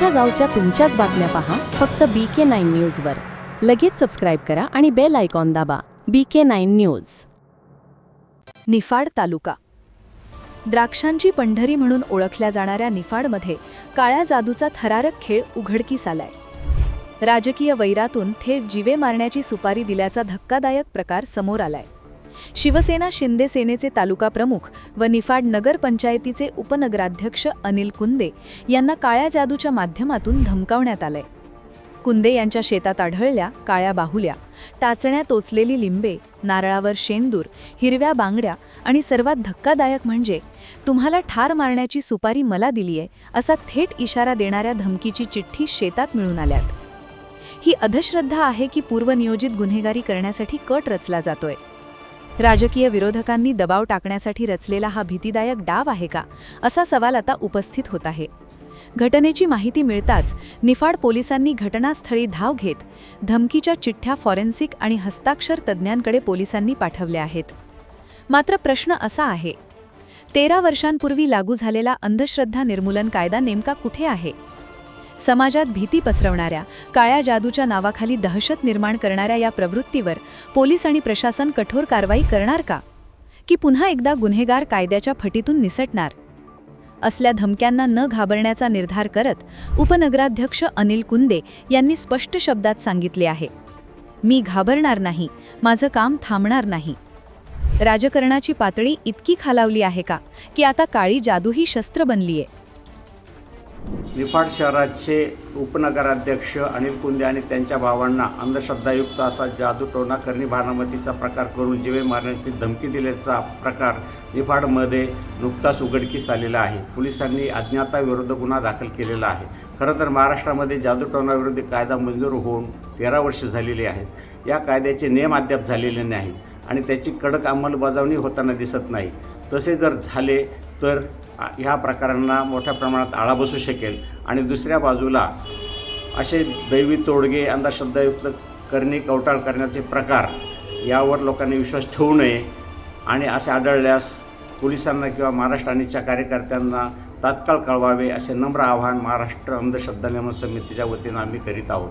तुमच्या गावच्या तुमच्याच बातम्या पहा फक्त बी के नाईन न्यूजवर लगेच सबस्क्राईब करा आणि बेल आयकॉन दाबा. B K nine news Niphad taluka. द्राक्षांची पंढरी म्हणून ओळखल्या जाणाऱ्या निफाडमध्ये काळ्या जादूचा थरारक खेळ उघडकीस आलाय. राजकीय वैरातून थेट जीवे मारण्याची सुपारी दिल्याचा धक्कादायक प्रकार समोर आलाय. शिवसेना शिंदे सेनेचे तालुका प्रमुख व निफाड नगरपंचायतीचे उपनगराध्यक्ष अनिल कुंदे यांना काळ्या जादूच्या माध्यमातून धमकावण्यात आलंय. कुंदे यांच्या शेतात आढळल्या काळ्या बाहुल्या टाचण्या टोचलेली लिंबे नारळावर शेंदूर हिरव्या बांगड्या आणि सर्वात धक्कादायक म्हणजे तुम्हाला ठार मारण्याची सुपारी मला दिलीये असा थेट इशारा देणाऱ्या धमकीची चिठ्ठी शेतात मिळून आल्यात. ही अधश्रद्धा आहे की पूर्वनियोजित गुन्हेगारी करण्यासाठी कट रचला जातोय. राजकीय विरोधकांनी दबाव टाकण्यासाठी रचलेला हा भीतीदायक डाव आहे का? असा सवाल आता उपस्थित होत आहे. घटनेची माहिती मिळताच निफाड पोलिसांनी घटनास्थळी धाव घेत धमकीच्या चिठ्ठ्या फॉरेन्सिक आणि हस्ताक्षर तज्ज्ञांकडे पोलिसांनी पाठवल्या आहेत. मात्र प्रश्न असा आहे तेरा वर्षांपूर्वी लागू झालेला अंधश्रद्धा निर्मूलन कायदा नेमका कुठे आहे? समाजात भीती पसरवणाऱ्या काळ्या जादूच्या नावाखाली दहशत निर्माण करणाऱ्या या प्रवृत्तीवर पोलीस आणि प्रशासन कठोर कारवाई करणार का? की पुन्हा एकदा गुन्हेगार कायद्याच्या फटीतून निसटणार? असल्या धमक्यांना न घाबरण्याचा निर्धार करत उपनगराध्यक्ष अनिल कुंदे यांनी स्पष्ट शब्दात सांगितले आहे मी घाबरणार नाही माझं काम थांबणार नाही. राजकारणाची पातळी इतकी खालावली आहे का की आता काळी जादू ही शस्त्र बनलीये. निफाड शहराचे उपनगराध्यक्ष अनिल कुंदे आणि त्यांच्या भावांना अंधश्रद्धायुक्त असा जादूटोना करणी भानामतीचा प्रकार करून जीवे मारण्याची धमकी दिल्याचा प्रकार निफाडमध्ये नुकताच उघडकीस आलेला आहे. पोलिसांनी अज्ञाताविरुद्ध गुन्हा दाखल केलेला आहे. खरं तर महाराष्ट्रामध्ये जादूटोनाविरोधी कायदा मंजूर होऊन तेरा वर्ष झालेली आहेत. या कायद्याचे नियम अद्याप झालेले नाहीत आणि त्याची कडक अंमलबजावणी होताना दिसत नाही. तसे जर झाले तर ह्या प्रकारांना मोठ्या प्रमाणात आळा बसू शकेल. आणि दुसऱ्या बाजूला असे दैवी तोडगे अंधश्रद्धायुक्त करणे कवटाळ करण्याचे प्रकार यावर लोकांनी विश्वास ठेवू नये. आणि असे आढळल्यास पोलिसांना किंवा महाराष्ट्र आणीच्या कार्यकर्त्यांना तात्काळ कळवावे असे नम्र आवाहन महाराष्ट्र अंधश्रद्धा नियमन समितीच्या वतीनं आम्ही करीत आहोत.